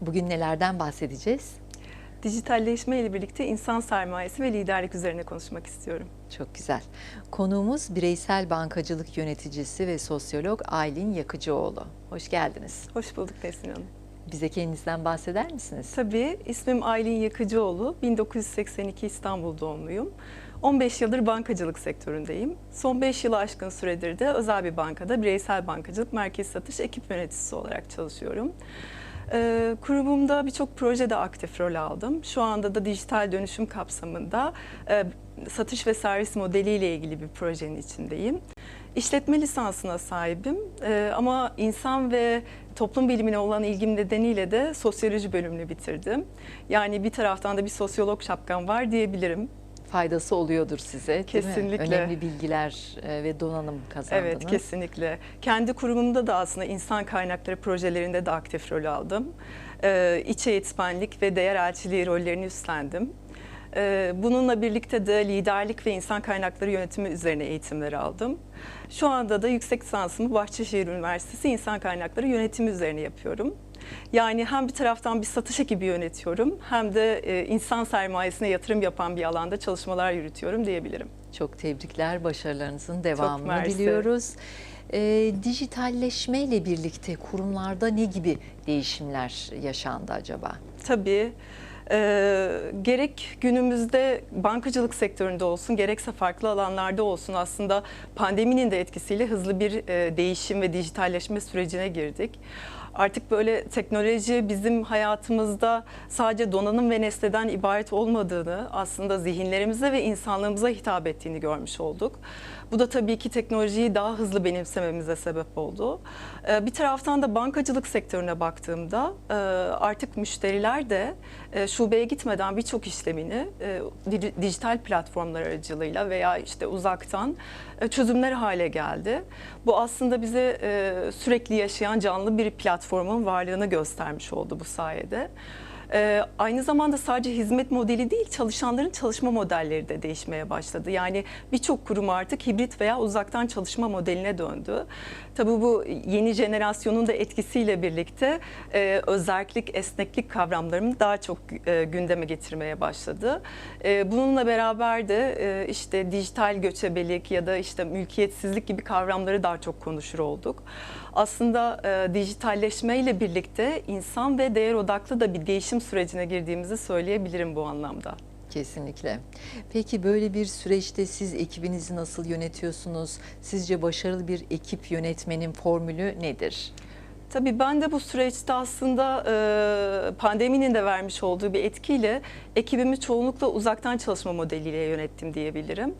Bugün nelerden bahsedeceğiz? Dijitalleşme ile birlikte insan sermayesi ve liderlik üzerine konuşmak istiyorum. Çok güzel. Konuğumuz bireysel bankacılık yöneticisi ve sosyolog Aylin Yakıcıoğlu. Hoş geldiniz. Hoş bulduk Nesin Hanım. Bize kendinizden bahseder misiniz? Tabii ismim Aylin Yakıcıoğlu. 1982 İstanbul doğumluyum. 15 yıldır bankacılık sektöründeyim. Son 5 yılı aşkın süredir de özel bir bankada bireysel bankacılık merkez satış ekip yöneticisi olarak çalışıyorum. Ee, kurumumda birçok projede aktif rol aldım. Şu anda da dijital dönüşüm kapsamında e, satış ve servis modeliyle ilgili bir projenin içindeyim. İşletme lisansına sahibim Ee, ama insan ve toplum bilimine olan ilgim nedeniyle de sosyoloji bölümünü bitirdim. Yani bir taraftan da bir sosyolog şapkam var diyebilirim. Faydası oluyordur size? Kesinlikle. Önemli bilgiler e, ve donanım kazandınız. Evet kesinlikle. Kendi kurumumda da aslında insan kaynakları projelerinde de aktif rol aldım. Ee, iç eğitmenlik ve değer elçiliği rollerini üstlendim. Ee, bununla birlikte de liderlik ve insan kaynakları yönetimi üzerine eğitimler aldım. Şu anda da yüksek lisansımı Bahçeşehir Üniversitesi İnsan Kaynakları Yönetimi üzerine yapıyorum. Yani hem bir taraftan bir satış ekibi yönetiyorum hem de e, insan sermayesine yatırım yapan bir alanda çalışmalar yürütüyorum diyebilirim. Çok tebrikler, başarılarınızın devamını diliyoruz. E, dijitalleşme ile birlikte kurumlarda ne gibi değişimler yaşandı acaba? Tabii. Ee, gerek günümüzde bankacılık sektöründe olsun gerekse farklı alanlarda olsun aslında pandeminin de etkisiyle hızlı bir e, değişim ve dijitalleşme sürecine girdik. Artık böyle teknoloji bizim hayatımızda sadece donanım ve nesneden ibaret olmadığını aslında zihinlerimize ve insanlığımıza hitap ettiğini görmüş olduk. Bu da tabii ki teknolojiyi daha hızlı benimsememize sebep oldu. Ee, Bir taraftan da bankacılık sektörüne baktığımda e, artık müşteriler de e, şubeye gitmeden birçok işlemini e, di- dijital platformlar aracılığıyla veya işte uzaktan çözümler hale geldi. Bu aslında bize sürekli yaşayan canlı bir platformun varlığını göstermiş oldu bu sayede. Ee, aynı zamanda sadece hizmet modeli değil, çalışanların çalışma modelleri de değişmeye başladı. Yani birçok kurum artık hibrit veya uzaktan çalışma modeline döndü. Tabii bu yeni jenerasyonun da etkisiyle birlikte e, özellik, esneklik kavramlarını daha çok e, gündeme getirmeye başladı. E, bununla beraber de e, işte dijital göçebelik ya da işte mülkiyetsizlik gibi kavramları daha çok konuşur olduk. Aslında e, dijitalleşmeyle birlikte insan ve değer odaklı da bir değişim sürecine girdiğimizi söyleyebilirim bu anlamda. Kesinlikle. Peki böyle bir süreçte siz ekibinizi nasıl yönetiyorsunuz? Sizce başarılı bir ekip yönetmenin formülü nedir? Tabii ben de bu süreçte aslında e, pandeminin de vermiş olduğu bir etkiyle ekibimi çoğunlukla uzaktan çalışma modeliyle yönettim diyebilirim.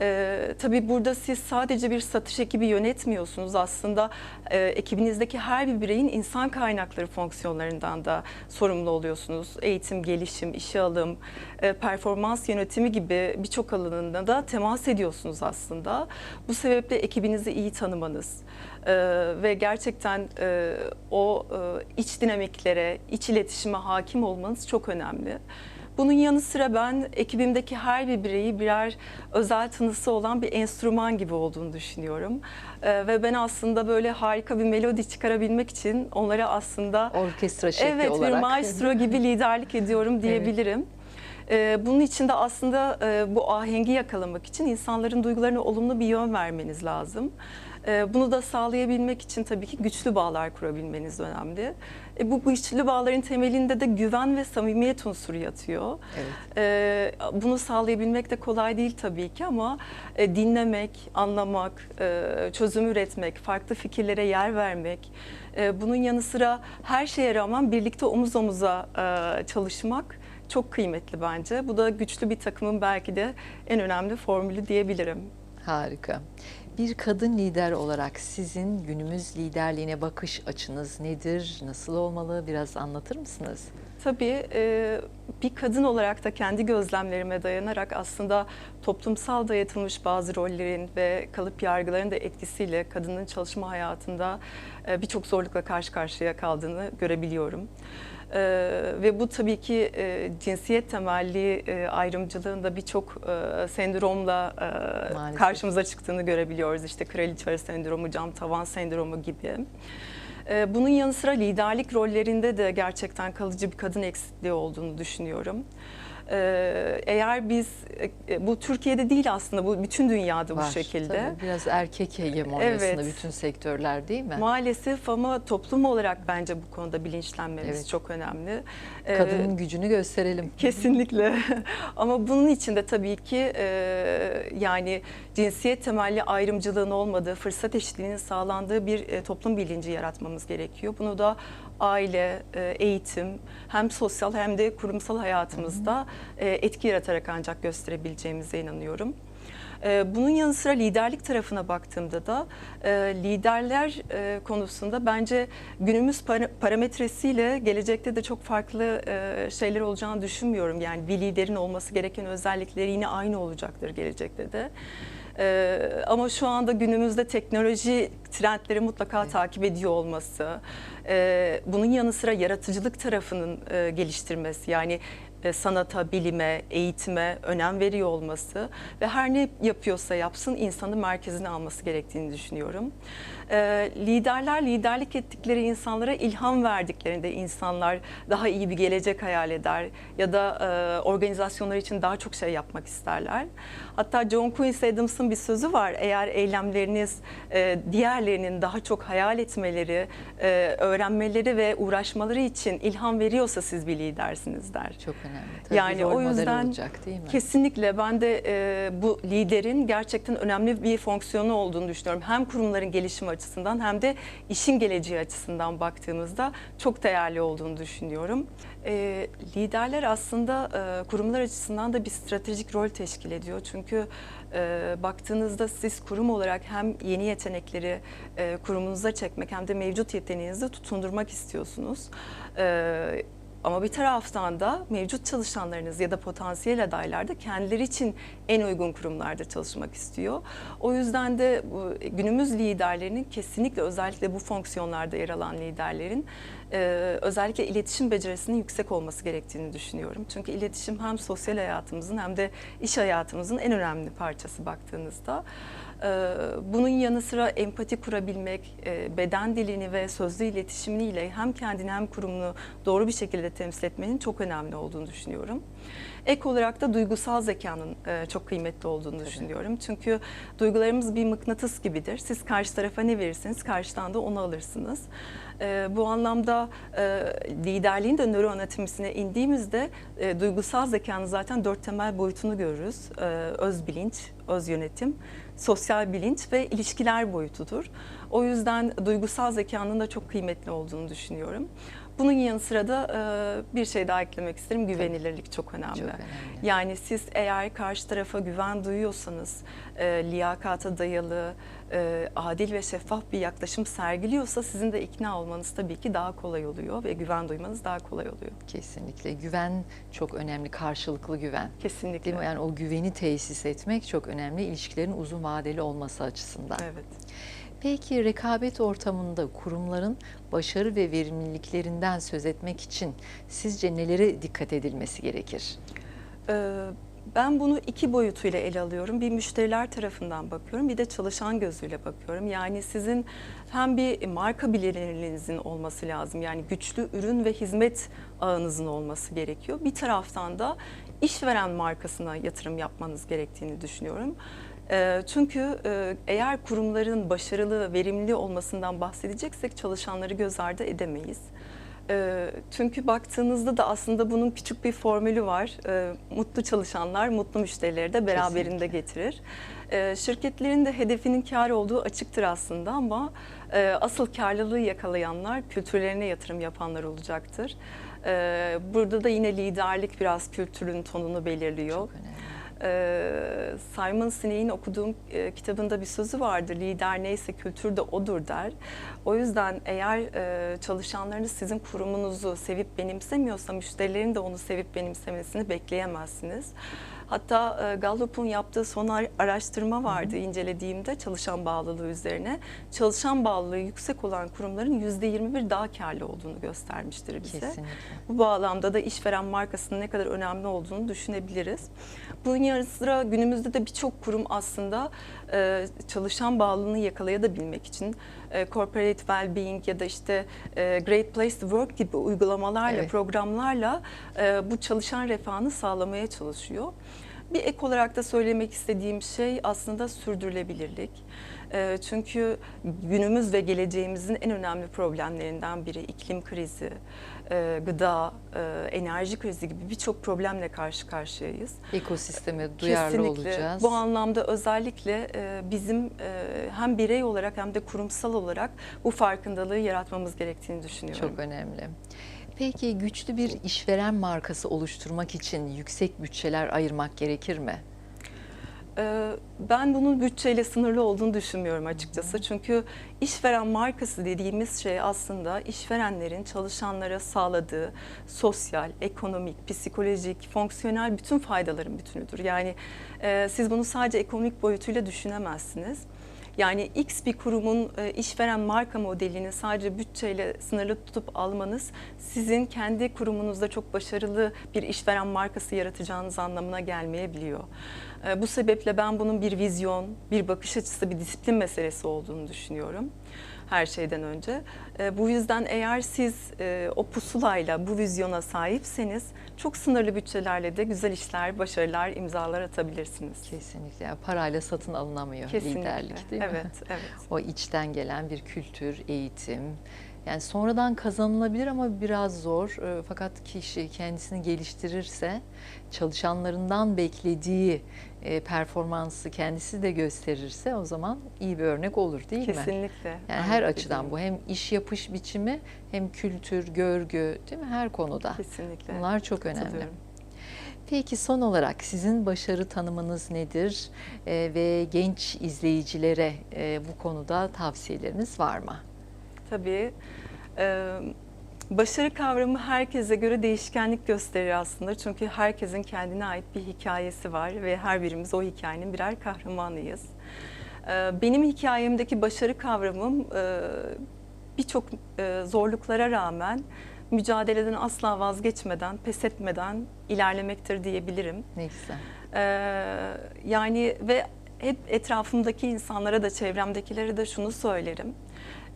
E, tabii burada siz sadece bir satış ekibi yönetmiyorsunuz. Aslında e, ekibinizdeki her bir bireyin insan kaynakları fonksiyonlarından da sorumlu oluyorsunuz. Eğitim, gelişim, işe alım, e, performans yönetimi gibi birçok alanında da temas ediyorsunuz aslında. Bu sebeple ekibinizi iyi tanımanız e, ve gerçekten e, o e, iç dinamiklere, iç iletişime hakim olmanız çok önemli. Bunun yanı sıra ben ekibimdeki her bir bireyi birer özel tınısı olan bir enstrüman gibi olduğunu düşünüyorum. E, ve ben aslında böyle harika bir melodi çıkarabilmek için onlara aslında Orkestra şekli evet olarak. bir maestro gibi liderlik ediyorum diyebilirim. Ee, Bunun için de aslında e, bu ahengi yakalamak için insanların duygularına olumlu bir yön vermeniz lazım. Ee, Bunu da sağlayabilmek için tabii ki güçlü bağlar kurabilmeniz önemli. E, Bu güçlü bağların temelinde de güven ve samimiyet unsuru yatıyor. Evet. Ee, Bunu sağlayabilmek de kolay değil tabii ki ama e, dinlemek, anlamak, e, çözüm üretmek, farklı fikirlere yer vermek, e, bunun yanı sıra her şeye rağmen birlikte omuz omuza e, çalışmak çok kıymetli bence. Bu da güçlü bir takımın belki de en önemli formülü diyebilirim. Harika. Bir kadın lider olarak sizin günümüz liderliğine bakış açınız nedir? Nasıl olmalı? Biraz anlatır mısınız? Tabii e, bir kadın olarak da kendi gözlemlerime dayanarak aslında toplumsal dayatılmış bazı rollerin ve kalıp yargıların da etkisiyle kadının çalışma hayatında e, birçok zorlukla karşı karşıya kaldığını görebiliyorum. E, ve bu tabii ki e, cinsiyet temelli e, ayrımcılığın da birçok e, sendromla e, Maalesef. karşımıza çıktığını görebiliyoruz. İşte kraliçe sendromu, cam tavan sendromu gibi. E, bunun yanı sıra liderlik rollerinde de gerçekten kalıcı bir kadın eksikliği olduğunu düşünüyorum. E, eğer biz e, bu Türkiye'de değil aslında bu bütün dünyada bu Var, şekilde. tabii. Biraz erkek hegemonyasında Evet. bütün sektörler değil mi? Maalesef ama toplum olarak bence bu konuda bilinçlenmemiz Evet. çok önemli. E, Kadının gücünü gösterelim. Kesinlikle. Ama bunun için de tabii ki e, yani cinsiyet temelli ayrımcılığın olmadığı, fırsat eşitliğinin sağlandığı bir e, toplum bilinci yaratmamız gerekiyor. Bunu da aile, e, eğitim, hem sosyal hem de kurumsal hayatımızda e, etki yaratarak ancak gösterebileceğimize inanıyorum. E, Bunun yanı sıra liderlik tarafına baktığımda da liderler konusunda bence günümüz para- parametresiyle gelecekte de çok farklı şeyler olacağını düşünmüyorum. Yani bir liderin olması gereken özellikleri yine aynı olacaktır gelecekte de. E, Ama şu anda günümüzde teknoloji trendleri mutlaka takip ediyor olması, e, bunun yanı sıra yaratıcılık tarafının e, geliştirmesi. Yani sanata, bilime, eğitime önem veriyor olması ve her ne yapıyorsa yapsın insanı merkezine alması gerektiğini düşünüyorum. E, liderler liderlik ettikleri insanlara ilham verdiklerinde insanlar daha iyi bir gelecek hayal eder ya da e, organizasyonlar için daha çok şey yapmak isterler. Hatta John Quincy Adams'ın bir sözü var. Eğer eylemleriniz e, diğerlerinin daha çok hayal etmeleri, e, öğrenmeleri ve uğraşmaları için ilham veriyorsa siz bir lidersiniz der. Çok önemli. Tabii Yani o yüzden olacak değil mi? Kesinlikle ben de e, bu liderin gerçekten önemli bir fonksiyonu olduğunu düşünüyorum. Hem kurumların gelişim açısından hem de işin geleceği açısından baktığımızda çok değerli olduğunu düşünüyorum. E, liderler aslında e, kurumlar açısından da bir stratejik rol teşkil ediyor. Çünkü e, baktığınızda siz kurum olarak hem yeni yetenekleri e, kurumunuza çekmek hem de mevcut yeteneğinizi tutundurmak istiyorsunuz. E, ama bir taraftan da mevcut çalışanlarınız ya da potansiyel adaylar da kendileri için en uygun kurumlarda çalışmak istiyor. O yüzden de günümüz liderlerinin kesinlikle özellikle bu fonksiyonlarda yer alan liderlerin e, özellikle iletişim becerisinin yüksek olması gerektiğini düşünüyorum. Çünkü iletişim hem sosyal hayatımızın hem de iş hayatımızın en önemli parçası baktığınızda. Ee, Bunun yanı sıra empati kurabilmek, e, beden dilini ve sözlü iletişimiyle hem kendini hem kurumunu doğru bir şekilde temsil etmenin çok önemli olduğunu düşünüyorum. Ek olarak da duygusal zekanın e, çok kıymetli olduğunu düşünüyorum. Çünkü duygularımız bir mıknatıs gibidir. Siz karşı tarafa ne verirseniz karşıdan da onu alırsınız. E, Bu anlamda e, liderliğin de nöroanatomisine indiğimizde e, duygusal zekanın zaten dört temel boyutunu görürüz. E, Öz bilinç, öz yönetim, sosyal bilinç ve ilişkiler boyutudur. O yüzden duygusal zekanın da çok kıymetli olduğunu düşünüyorum. Bunun yanı sıra da e, bir şey daha eklemek isterim. Güvenilirlik çok önemli. Çok önemli. Yani siz eğer karşı tarafa güven duyuyorsanız, e, liyakata dayalı, e, adil ve şeffaf bir yaklaşım sergiliyorsa sizin de ikna olmanız tabii ki daha kolay oluyor ve güven duymanız daha kolay oluyor. Kesinlikle. Güven çok önemli. Karşılıklı güven. Kesinlikle. Değil mi? Yani o güveni tesis etmek çok önemli. İlişkilerin uzun vadeli olması açısından. Evet. Peki rekabet ortamında kurumların başarı ve verimliliklerinden söz etmek için sizce nelere dikkat edilmesi gerekir? Ee, Ben bunu iki boyutuyla ele alıyorum. Bir müşteriler tarafından bakıyorum, bir de çalışan gözüyle bakıyorum. Yani sizin hem bir marka bilinirliğinizin olması lazım. Yani güçlü ürün ve hizmet ağınızın olması gerekiyor. Bir taraftan da işveren markasına yatırım yapmanız gerektiğini düşünüyorum. Ee, Çünkü e, eğer kurumların başarılı, verimli olmasından bahsedeceksek çalışanları göz ardı edemeyiz. Ee, Çünkü baktığınızda da aslında bunun küçük bir formülü var. Ee, Mutlu çalışanlar mutlu müşterileri de beraberinde Kesinlikle. getirir. Şirketlerin de hedefinin kar olduğu açıktır aslında ama e, asıl karlılığı yakalayanlar kültürlerine yatırım yapanlar olacaktır. Burada da yine liderlik biraz kültürün tonunu belirliyor. Çok önemli. Ee, Simon Sinek'in okuduğum e, kitabında bir sözü vardır. Lider neyse kültür de odur der. O yüzden eğer e, çalışanlarınız sizin kurumunuzu sevip benimsemiyorsa müşterilerin de onu sevip benimsemesini bekleyemezsiniz. Hatta e, Gallup'un yaptığı son ar- araştırma vardı incelediğimde çalışan bağlılığı üzerine. Çalışan bağlılığı yüksek olan kurumların %21 daha karlı olduğunu göstermiştir bize. Kesinlikle. Bu bağlamda da işveren markasının ne kadar önemli olduğunu düşünebiliriz. Bunun yanı sıra günümüzde de birçok kurum aslında e, çalışan bağlılığını yakalaya da bilmek için e, corporate well-being ya da işte e, Great Place to Work gibi uygulamalarla, Evet. programlarla e, bu çalışan refahını sağlamaya çalışıyor. Bir ek olarak da söylemek istediğim şey aslında sürdürülebilirlik. E, Çünkü günümüz ve geleceğimizin en önemli problemlerinden biri iklim krizi, e, gıda, e, enerji krizi gibi birçok problemle karşı karşıyayız. Ekosisteme duyarlı Kesinlikle. olacağız. Bu anlamda özellikle e, bizim e, hem birey olarak hem de kurumsal olarak bu farkındalığı yaratmamız gerektiğini düşünüyorum. Çok önemli. Peki güçlü bir işveren markası oluşturmak için yüksek bütçeler ayırmak gerekir mi? Ee, Ben bunun bütçeyle sınırlı olduğunu düşünmüyorum açıkçası. Çünkü işveren markası dediğimiz şey aslında işverenlerin çalışanlara sağladığı sosyal, ekonomik, psikolojik, fonksiyonel bütün faydaların bütünüdür. Yani e, siz bunu sadece ekonomik boyutuyla düşünemezsiniz. Yani X bir kurumun e, işveren marka modelini sadece bütçeyle sınırlı tutup almanız sizin kendi kurumunuzda çok başarılı bir işveren markası yaratacağınız anlamına gelmeyebiliyor. E, Bu sebeple ben bunun bir vizyon, bir bakış açısı, bir disiplin meselesi olduğunu düşünüyorum her şeyden önce. E, Bu yüzden eğer siz e, o pusulayla bu vizyona sahipseniz çok sınırlı bütçelerle de güzel işler, başarılar, imzalar atabilirsiniz. Kesinlikle. Yani parayla satın alınamıyor Kesinlikle. liderlik değil mi? evet, evet. O içten gelen bir kültür, eğitim. Yani sonradan kazanılabilir ama biraz zor. E, Fakat kişi kendisini geliştirirse çalışanlarından beklediği e, performansı kendisi de gösterirse o zaman iyi bir örnek olur değil mi? Kesinlikle. Yani Aynı her açıdan bu hem iş yapış biçimi hem kültür, görgü değil mi? Her konuda. Kesinlikle. Bunlar çok önemli. Peki son olarak sizin başarı tanımınız nedir Ee, ve genç izleyicilere e, bu konuda tavsiyeleriniz var mı? Tabii. Ee, Başarı kavramı herkese göre değişkenlik gösterir aslında. Çünkü herkesin kendine ait bir hikayesi var ve her birimiz o hikayenin birer kahramanıyız. Ee, Benim hikayemdeki başarı kavramım e, birçok e, zorluklara rağmen mücadeleden asla vazgeçmeden, pes etmeden ilerlemektir diyebilirim. Ne güzel. Ee, yani ve hep etrafımdaki insanlara da çevremdekilere de şunu söylerim.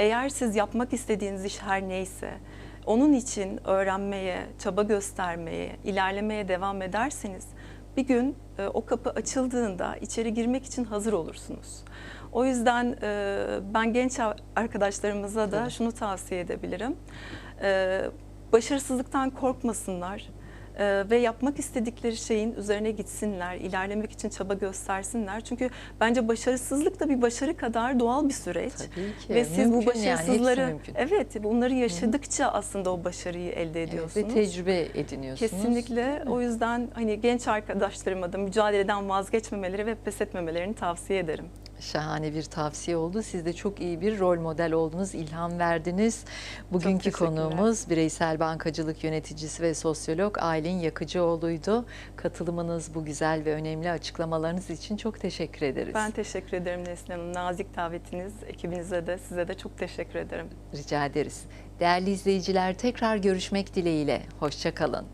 Eğer siz yapmak istediğiniz iş her neyse onun için öğrenmeye, çaba göstermeye, ilerlemeye devam ederseniz bir gün e, o kapı açıldığında içeri girmek için hazır olursunuz. O yüzden e, ben genç arkadaşlarımıza da Tabii. şunu tavsiye edebilirim. E, başarısızlıktan korkmasınlar e, ve yapmak istedikleri şeyin üzerine gitsinler, ilerlemek için çaba göstersinler. Çünkü bence başarısızlık da bir başarı kadar doğal bir süreç. Tabii ki. Ve siz bu Mümkün yani, hepsi başarısızları, mümkün. evet bunları yaşadıkça aslında o başarıyı elde Evet, ediyorsunuz. ve tecrübe ediniyorsunuz. Kesinlikle. O yüzden hani genç arkadaşlarıma da mücadeleden vazgeçmemeleri ve pes etmemelerini tavsiye ederim. Şahane bir tavsiye oldu. Siz de çok iyi bir rol model oldunuz, ilham verdiniz. Bugünkü konuğumuz bireysel bankacılık yöneticisi ve sosyolog Aylin Yakıcıoğlu'ydu. Katılımınız, bu güzel ve önemli açıklamalarınız için çok teşekkür ederiz. Ben teşekkür ederim Neslihan Hanım. Nazik davetiniz, ekibinize de size de çok teşekkür ederim. Rica ederiz. Değerli izleyiciler tekrar görüşmek dileğiyle. Hoşçakalın.